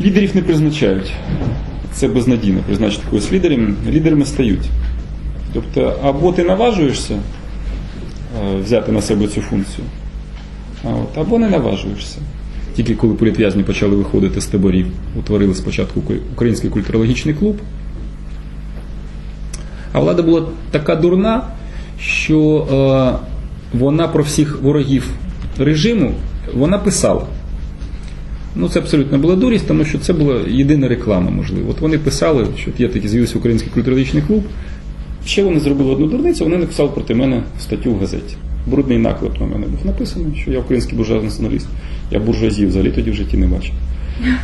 Лідерів не призначають. Це безнадійно призначити когось лідером. Лідерами стають. Тобто, або ти наважуєшся е, взяти на себе цю функцію, от, або не наважуєшся. Тільки коли політв'язні почали виходити з таборів, утворили спочатку Український культурологічний клуб. А влада була така дурна, що е, вона про всіх ворогів режиму вона писала. Ну, це абсолютно була дурість, тому що це була єдина реклама, можливо. От вони писали, що є такий з'явився український культурологічний клуб. Ще вони зробили одну дурницю, вони написали проти мене статтю в газеті. Брудний наклеп на мене був написаний, що я український буржуазний націоналіст. Я буржуазію взагалі тоді в житті не бачив.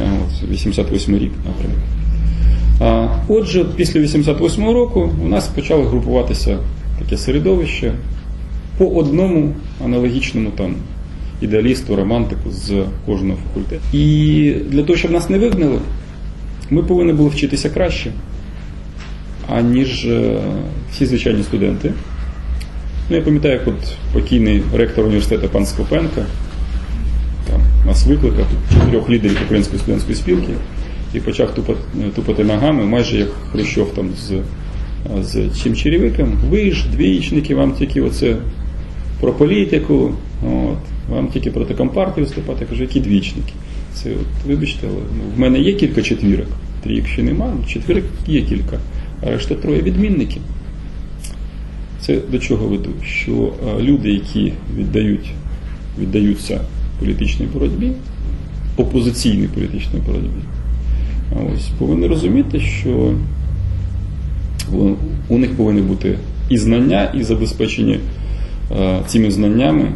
А, 88 рік, наприклад. А, Отже, після 88 року у нас почало групуватися таке середовище по одному аналогічному там ідеалісту, романтику з кожного факультету. І для того, щоб нас не вигнали, ми повинні були вчитися краще, аніж е, всі звичайні студенти. Ну, я пам'ятаю, як от покійний ректор університету пан Скопенко там, нас викликав чотирьох лідерів української студентської спілки і почав тупати, тупати ногами, майже як Хрущов там з, з чим черевиком. Ви ж, двічники, вам тільки оце про політику, от, вам тільки проти компартії виступати. Я кажу, які двічники? Це от, вибачте, але ну, в мене є кілька четвірок. Трійок ще немає, ну, четвірок є кілька, а решта троє відмінники. Це до чого веду? Що е, люди, які віддають, віддаються політичній боротьбі, опозиційній політичній боротьбі, ось повинні розуміти, що у- них повинні бути і знання, і забезпечені е, цими знаннями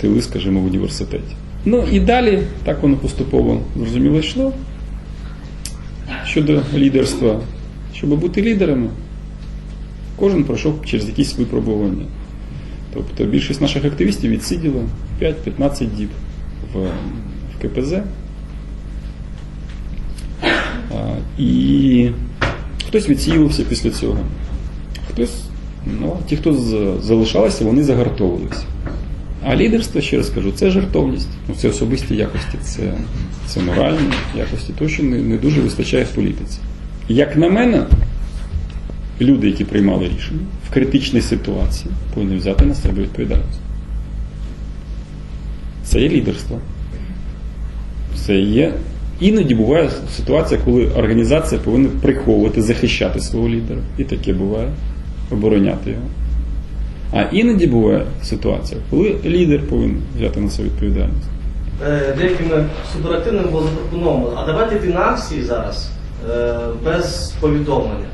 тили, скажімо, в університеті. Ну і далі так воно поступово зрозуміло йшло. Щодо лідерства, щоб бути лідерами, кожен пройшов через якісь випробування. Тобто більшість наших активістів відсиділа 5-15 діб в, в КПЗ. А, і хтось відсіювався після цього. Хтось, ну, ті, хто залишалися, вони загартовувалися. А лідерство, ще раз кажу, це жертовність. Ну, це особисті якості, це, це моральні якості, то, що не, не дуже вистачає в політиці. Як на мене, люди, які приймали рішення в критичній ситуації, повинні взяти на себе відповідальність. Це є лідерство. Це є. Іноді буває ситуація, коли організація повинна приховувати, захищати свого лідера. І таке буває, обороняти його. А іноді буває ситуація, коли лідер повинен взяти на себе відповідальність. Е, деякими суперактивними було запропоновано, а давайте йти зараз е, без повідомлення.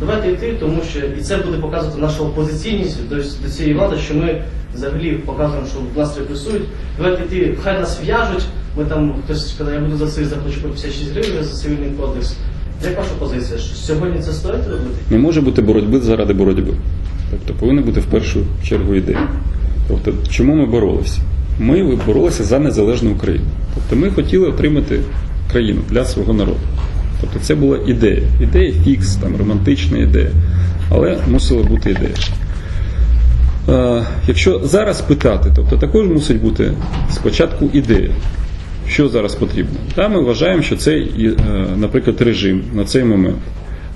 Давайте йти, тому що і це буде показувати нашу опозиційність до, до цієї влади, що ми взагалі показуємо, що нас репресують. Давайте йти, хай нас в'яжуть. Ми там хтось сказав, я буду за це заплачу по 56 гривень за цивільний кодекс. Як ваша позиція? Що сьогодні це стоїть робити? Не може бути боротьби заради боротьби. Тобто повинна бути в першу чергу ідея. Тобто, чому ми боролися? Ми боролися за незалежну Україну. Тобто ми хотіли отримати країну для свого народу. Тобто це була ідея. Ідея фікс, там, романтична ідея. Але мусила бути ідея. Е, якщо зараз питати, тобто також мусить бути спочатку ідея. Що зараз потрібно? Та ми вважаємо, що цей, е, наприклад, режим на цей момент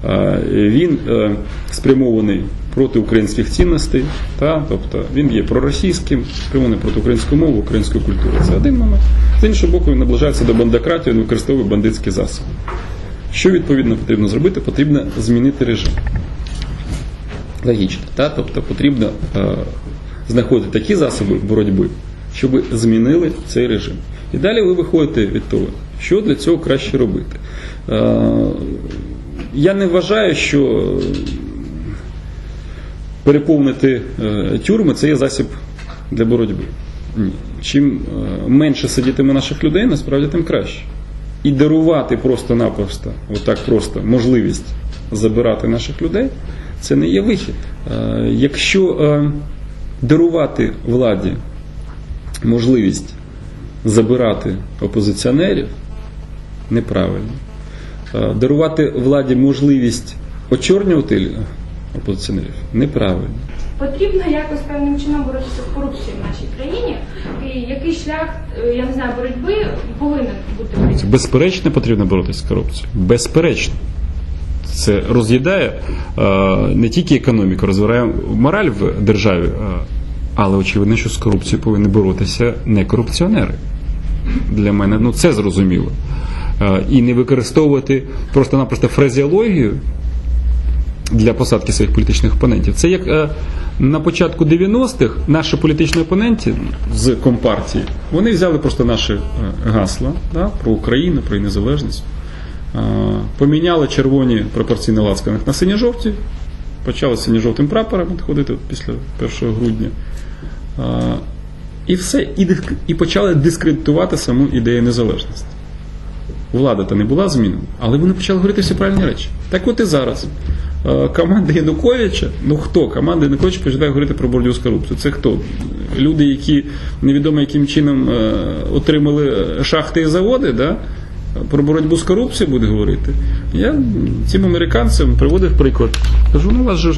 е, він е, спрямований проти українських цінностей, та, тобто він є проросійським, спрямований проти української мови, української культури. Це один момент. З іншого боку, він наближається до бандократії, він використовує бандитські засоби. Що відповідно потрібно зробити? Потрібно змінити режим. Логічно. Та? Тобто потрібно е, знаходити такі засоби боротьби, щоб змінили цей режим. І далі ви виходите від того, що для цього краще робити. Е, я не вважаю, що переповнити е, тюрми це є засіб для боротьби. Ні. Чим е, менше сидітиме наших людей, насправді тим краще. І дарувати просто-напросто, отак просто можливість забирати наших людей, це не є вихід. Е, Якщо е, дарувати владі можливість забирати опозиціонерів неправильно. Е, Дарувати владі можливість очорнювати опозиціонерів неправильно. Потрібно якось певним чином боротися з корупцією в нашій країні. І який шлях, е, я не знаю, боротьби повинен бути безперечно потрібно боротися з корупцією. Безперечно. Це роз'їдає е, не тільки економіку, розвиває мораль в державі, е, але очевидно, що з корупцією повинні боротися не корупціонери. Для мене ну, це зрозуміло. І не використовувати просто-напросто фразеологію для посадки своїх політичних опонентів. Це як е, на початку 90-х наші політичні опоненти з Компартії, вони взяли просто наші е, гасла да, про Україну, про її незалежність, е, поміняли червоні пропорційні лацканих на синьо-жовті, почали синьо-жовтим прапором ходити після 1 грудня. І все, і, і почали дискредитувати саму ідею незалежності. Влада та не була змінена, але вони почали говорити всі правильні речі. Так от і зараз. Е, Команда Януковича, ну хто? Команда Януковича починає говорити про боротьбу з корупцією. Це хто? Люди, які невідомо яким чином е, отримали шахти і заводи, да? про боротьбу з корупцією буде говорити. Я цим американцям приводив приклад. Кажу, ну у вас же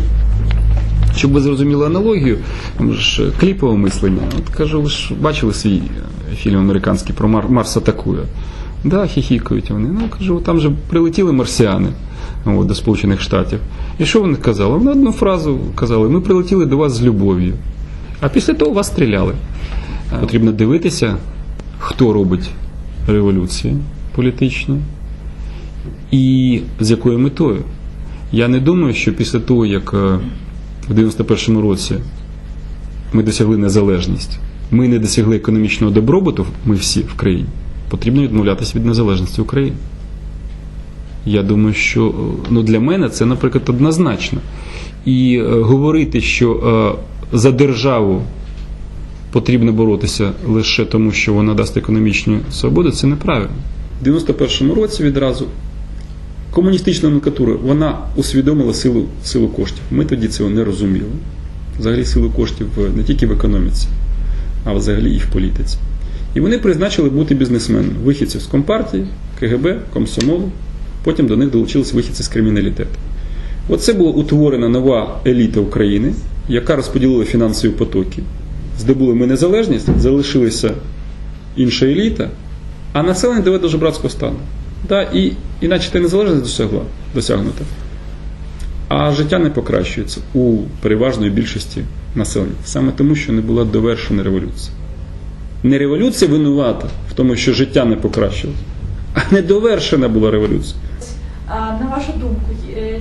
щоб ви зрозуміли аналогію, ж кліпове мислення. От кажу, ви ж бачили свій е, фільм американський про Марс атакує. Да, хіхікають вони. Ну кажу, там же прилетіли марсіани от, до Сполучених Штатів. І що вони казали? Вони одну фразу казали: ми прилетіли до вас з любов'ю. А після того вас стріляли. Потрібно дивитися, хто робить революції політичні і з якою метою. Я не думаю, що після того, як е, в 91-му році ми досягли незалежність, ми не досягли економічного добробуту, ми всі в країні, потрібно відмовлятися від незалежності України. Я думаю, що е, ну, для мене це, наприклад, однозначно. І е, говорити, що е, за державу потрібно боротися лише тому, що вона дасть економічну свободу, це неправильно. В 91-му році відразу комуністична номенклатура вона усвідомила силу, силу коштів. Ми тоді цього не розуміли. Взагалі силу коштів не тільки в економіці, а взагалі і в політиці. І вони призначили бути бізнесменами, вихідців з Компартії, КГБ, Комсомолу, потім до них долучилися вихідці з криміналітету. Оце була утворена нова еліта України, яка розподілила фінансові потоки. Здобули ми незалежність, залишилася інша еліта, а населення доведе до жебрацького стану. Да, і, іначе та незалежність досягла, досягнута. А життя не покращується у переважної більшості населення. Саме тому, що не була довершена революція. Не революція винувата в тому, що життя не покращилось, а недовершена була революція. А на вашу думку, е,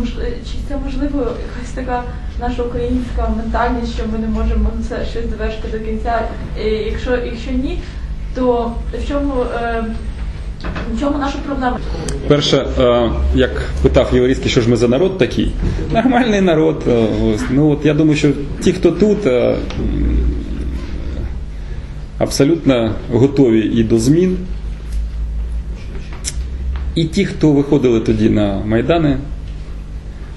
мож- е, чи це можливо якась така наша українська ментальність, що ми не можемо це щось завершити до кінця? Е, Якщо, якщо ні, то в чому, е, в чому наша проблема? Перше, е, як питав Єврейський, що ж ми за народ такий? Нормальний народ. е. Ну от я думаю, що ті, хто тут, е, абсолютно готові і до змін. І ті, хто виходили тоді на Майдани,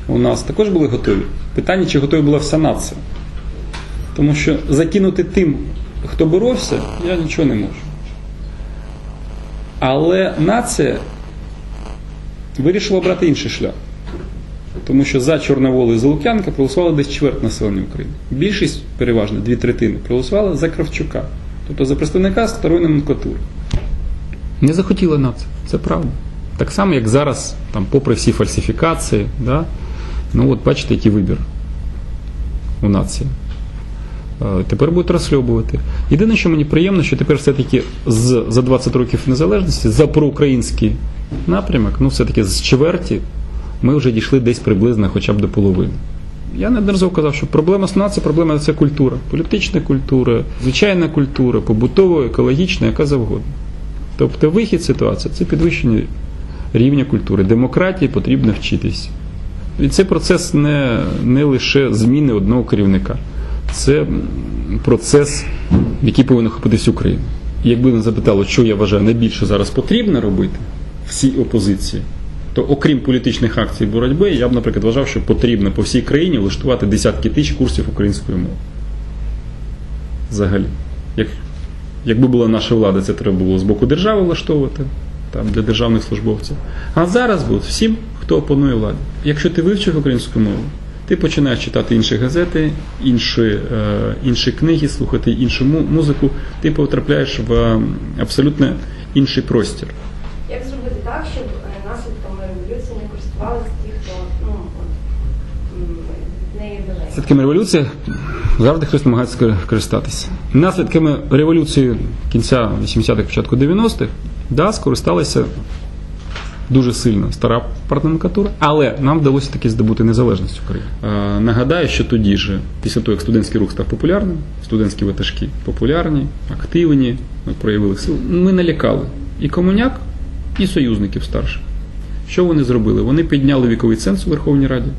у нас також були готові. Питання, чи готова була вся нація. Тому що закинути тим, хто боровся, я нічого не можу. Але нація вирішила обрати інший шлях. Тому що за Чорноволу і за Лук'янка десь чверть населення України. Більшість, переважно, дві третини, проголосувала за Кравчука, тобто за представника старої номенклатури. Не захотіла нація, це правда. Так само, як зараз, там, попри всі фальсифікації, да, ну от бачите, який вибір у нації. Е, Тепер будуть розслідувати. Єдине, що мені приємно, що тепер все-таки за 20 років незалежності, за проукраїнський напрямок, ну все-таки з чверті, ми вже дійшли десь приблизно хоча б до половини. Я неодноразово казав, що проблема з нації, проблема це культура, політична культура, звичайна культура, побутова, екологічна, яка завгодно. Тобто вихід ситуації це підвищення рівня культури. Демократії потрібно вчитись. І це процес не, не лише зміни одного керівника. Це процес, який повинен охопитись Україну. І якби мене запитало, що я вважаю найбільше зараз потрібно робити всій опозиції, то окрім політичних акцій боротьби, я б, наприклад, вважав, що потрібно по всій країні влаштувати десятки тисяч курсів української мови. Взагалі. Як Якби була наша влада, це треба було з боку держави влаштовувати там, для державних службовців. А зараз будуть всім, хто опонує владі. Якщо ти вивчив українську мову, ти починаєш читати інші газети, інші, е, інші книги, слухати іншу музику, ти потрапляєш в абсолютно інший простір. Як зробити так, щоб е, революції не користувалися ті, хто ну, от, від неї далеко? Наслідками революції завжди хтось намагається користатися. Наслідками революції кінця 80-х, початку 90-х, да, скористалася дуже сильно стара партноменклатура, але нам вдалося таки здобути незалежність України. Е, нагадаю, що тоді ж, після того, як студентський рух став популярним, студентські ватажки популярні, активні, ми проявили силу, ми налякали і комуняк, і союзників старших. Що вони зробили? Вони підняли віковий ценз у Верховній Раді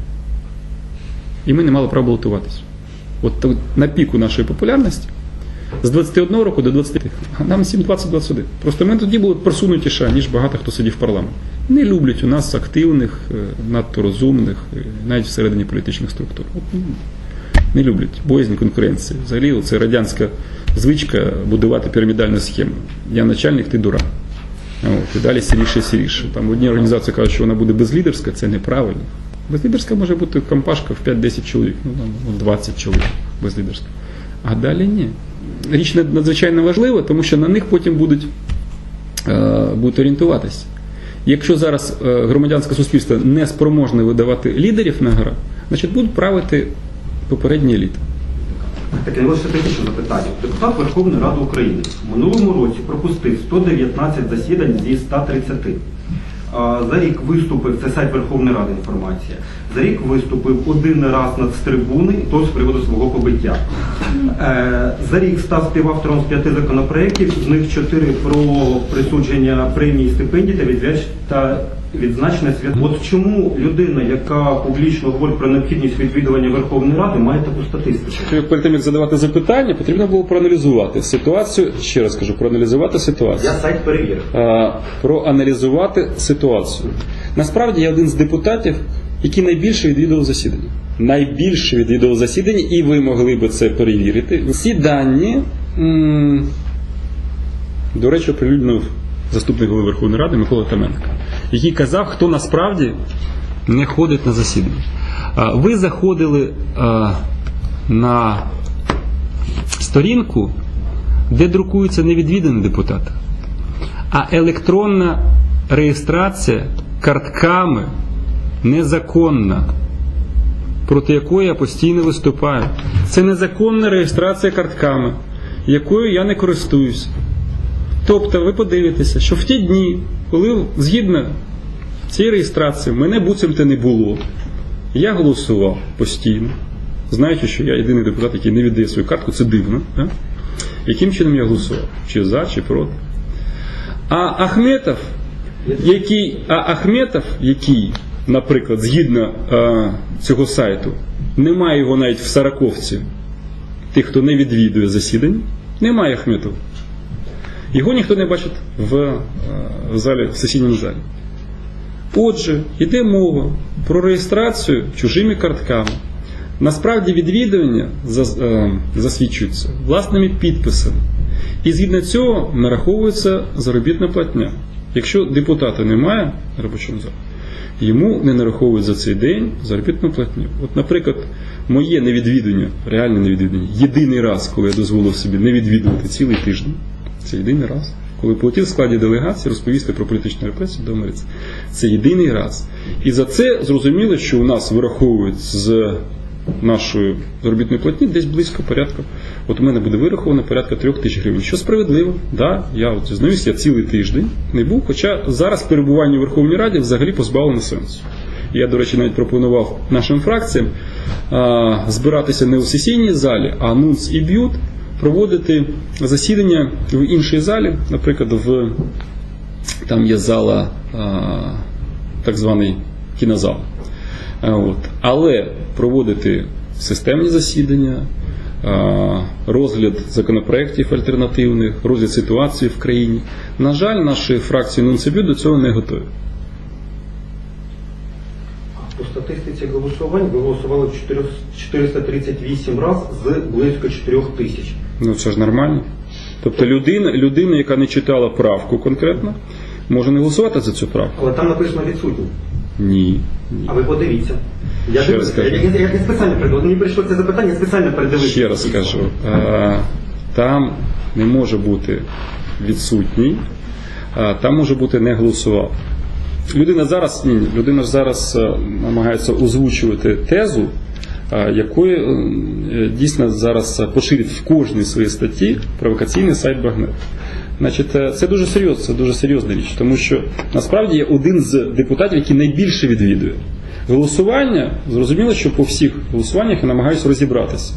і ми не мали права балотуватися. От на піку нашої популярності з 21 року до 20, а нам 7-20-21. Просто ми тоді були просунутіше, ніж багато хто сидів в парламенті. Не люблять у нас активних, е, надто розумних, е, навіть всередині політичних структур. От, ну, не люблять боязнь конкуренції. Взагалі, це радянська звичка будувати пірамідальну схему. Я начальник, ти дурак. От, і далі сіріше, сіріше. Там в одній організації кажуть, що вона буде безлідерська, це неправильно. Безлідерська може бути компашка в 5-10 чоловік, ну там ну, 20 чоловік безлідерська. А далі ні. Річ над- надзвичайно важлива, тому що на них потім будуть, е, будуть орієнтуватися. Якщо зараз е, громадянське суспільство не спроможне видавати лідерів на гра, значить будуть правити попередні еліти. Таке лише запитання. Депутат Верховної Ради України в минулому році пропустив 119 засідань зі 130. За рік виступив, це сайт Верховної Ради інформація. За рік виступив один раз над трибуни, то з приводу свого побиття. Е, За рік став співавтором з п'яти законопроєктів, з них чотири про присудження премії стипендій та відв'яч та відзначення свят. От чому людина, яка публічно говорить про необхідність відвідування Верховної Ради, має таку статистику? Перед тим як задавати запитання, потрібно було проаналізувати ситуацію. Ще раз кажу, проаналізувати ситуацію. Я сайт перевірив. Проаналізувати ситуацію. Насправді я один з депутатів, який найбільше відвідував засідання. Найбільше відвідував засідання, і ви могли би це перевірити. Ці дані, до речі, оприлюднив заступник голови Верховної Ради Микола Таменко, який казав, хто насправді не ходить на засідання. Ви заходили на сторінку, де друкуються невідвідані депутати. А електронна реєстрація картками незаконна, проти якої я постійно виступаю. Це незаконна реєстрація картками, якою я не користуюся. Тобто ви подивитеся, що в ті дні, коли згідно цієї реєстрації мене буцімте не було, я голосував постійно, знаючи, що я єдиний депутат, який не віддає свою картку, це дивно. Да? Яким чином я голосував? Чи за, чи проти? А Ахметов, який, а Ахметов, який, наприклад, згідно е, цього сайту, немає його навіть в Сараковці, тих, хто не відвідує засідання, немає Ахметова. Його ніхто не бачить в, е, в залі, в сесійному залі. Отже, йде мова про реєстрацію чужими картками. Насправді відвідування е, засвідчується власними підписами. І згідно цього нараховується заробітна платня. Якщо депутата немає на робочому залі, йому не нараховують за цей день заробітну платню. От, наприклад, моє невідвідування, реальне невідвідування, єдиний раз, коли я дозволив собі не відвідувати цілий тиждень, це єдиний раз. Коли полетів в складі делегації розповісти про політичну репресію до Америці. Це єдиний раз. І за це зрозуміло, що у нас вираховують з нашої заробітної платні десь близько порядка. От у мене буде вираховано порядка трьох тисяч гривень. Що справедливо, да, я от зізнаюсь, я цілий тиждень не був, хоча зараз перебування у Верховній Раді взагалі позбавлено сенсу. Я, до речі, навіть пропонував нашим фракціям а, збиратися не у сесійній залі, а нунц і б'ют, проводити засідання в іншій залі, наприклад, в там є зала, так званий кінозал. От. Але проводити системні засідання, розгляд законопроєктів альтернативних, розгляд ситуації в країні. На жаль, наші фракції Нунцебю до цього не готові. У статистиці голосувань ви голосували 4 438 разів з близько 4 тисяч. Ну це ж нормально. Тобто людина, людина, яка не читала правку конкретно, може не голосувати за цю правку. Але там написано відсутні. Ні. А ви подивіться. Я, Ще раз кажу. я, я, я спеціально придивив. Мені прийшло це запитання, я спеціально передивився. Ще раз скажу, е, там не може бути відсутній, а там може бути не голосував. Людина зараз ні, ні, людина ж зараз е, намагається озвучувати тезу, е, якої е, дійсно зараз е, поширить в кожній своїй статті провокаційний сайт Багнет. Значить, е, це дуже серйозно, це дуже серйозна річ, тому що насправді я один з депутатів, який найбільше відвідує. Голосування, зрозуміло, що по всіх голосуваннях я намагаюся розібратися.